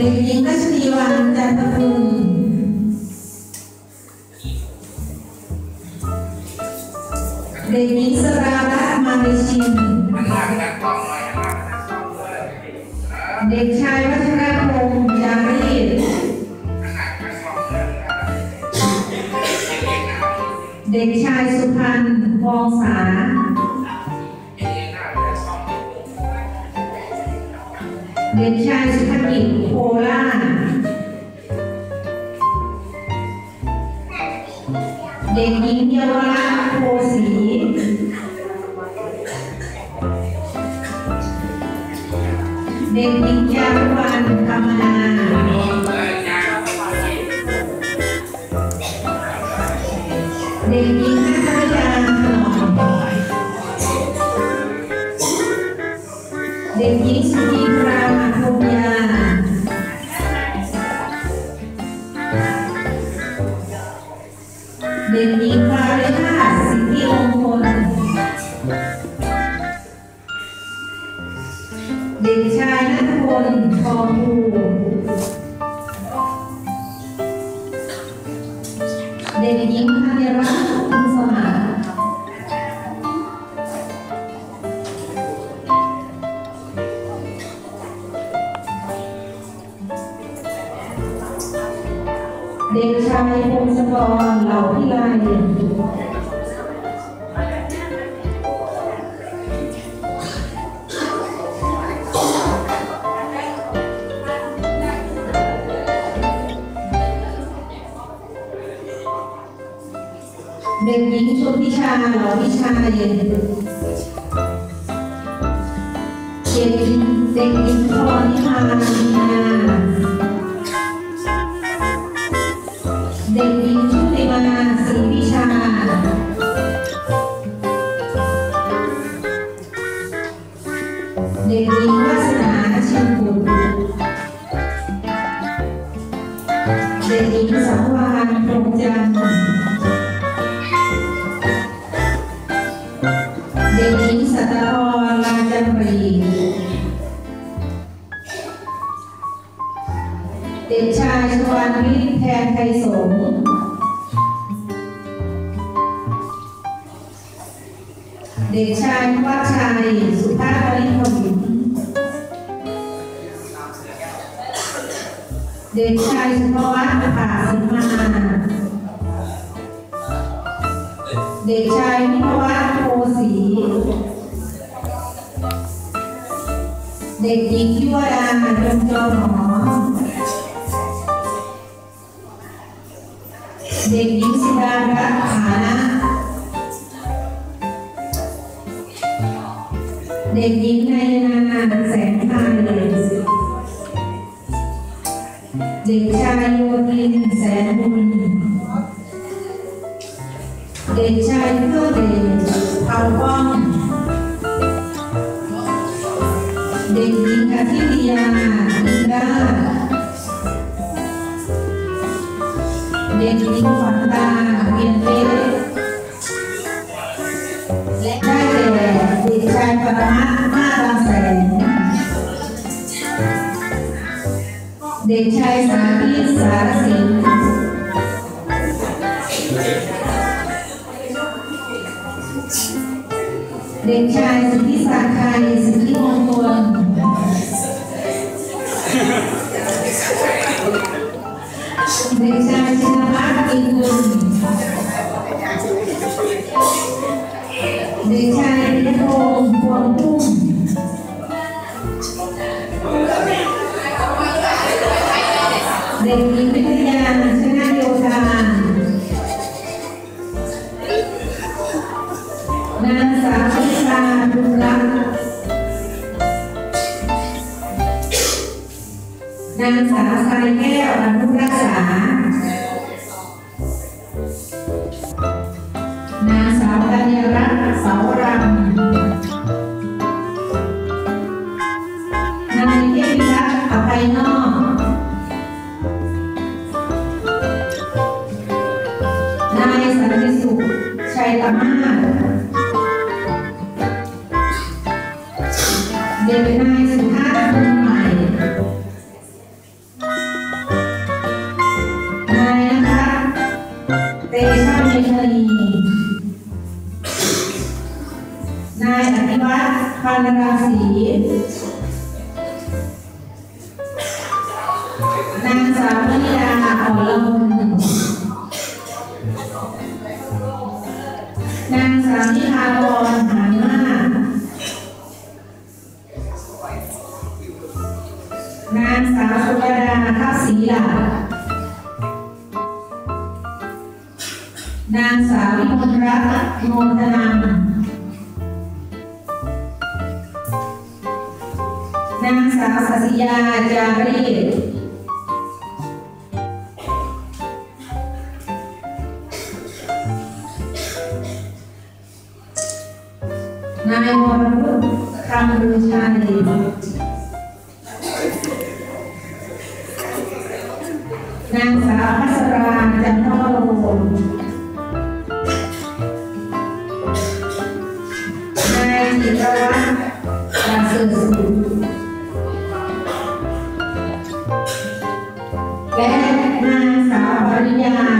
เด็กหญิงกัชนีวันจันทภูมิเด็กหญิงสราละมานิชินเด็กชายวัชระพงศ์ยารีเด็กชายสุพรรณฟองสา เด็กชายสุภกิจโคล่าชเด็กหญิงเยาวรัตน์โพสีเด็กหญิงจารุวรรณธรรมนาเออยาวเด็กหญิงนัทยาขนอมเด็กหญิงสุจิตรามา คงยาเด็กหญิงฟาเรนาสิทธิมงคล เด็กชายนัทพลทองภู เด็กหญิงชนทิชาหล่าวิชาเย็นเด็กหญิงเด็กหญิงพรนิพานีนาเด็กหญิงชุติมาศรีวิชา เด็กหญิงวาสนาชินบุตรเด็กหญิงสังวานพรหมจันทร์ เด็กชายชวานวิทย์แทนไทยสงเด็กชายวัชชัยสุภาพริพวินเด็กชายสุภวัฒน์ผาสิมา เด็กชายนิพวัฒน์โพสี เด็กหญิงทิวดาจงจอหมอ เด็กหญิงสิดารัตน์ฐานะ เด็กหญิงนายนาแสงไทยเด็กชายโยธินแสนบุญเด็กชายเพื่อเดชเผาป้อง เด็กหญิงฝันตาเวียนเพชรและได้แก่เด็กชายปรมัตถ์มาบางแสน เด็กชายสาธิตสารสินเด็กชายสุทธิศักดิ์ไทยสุทธิมงคลเด็กชายชิน เด็กชายนิพงศ์พวงพุ่มเด็กหญิงวิทยาชนะโยธานางสาววิชาบุญรักษ์นางสาวสายแก้วอนุรักษา กัญญรัตน์เสารำนายเทพิทักษ์อภัยนอกนายสันติสุขชัยละมาศเด็กนายสุ ธิวัฒน์พันราศีนางสาวมณิดาขอละมุนนางสาวนิพาพรหานมากนางสาวสุดาข้าวศรีลานางสาววิมลรัตน์โมทนังนาง สาวสัสยา ป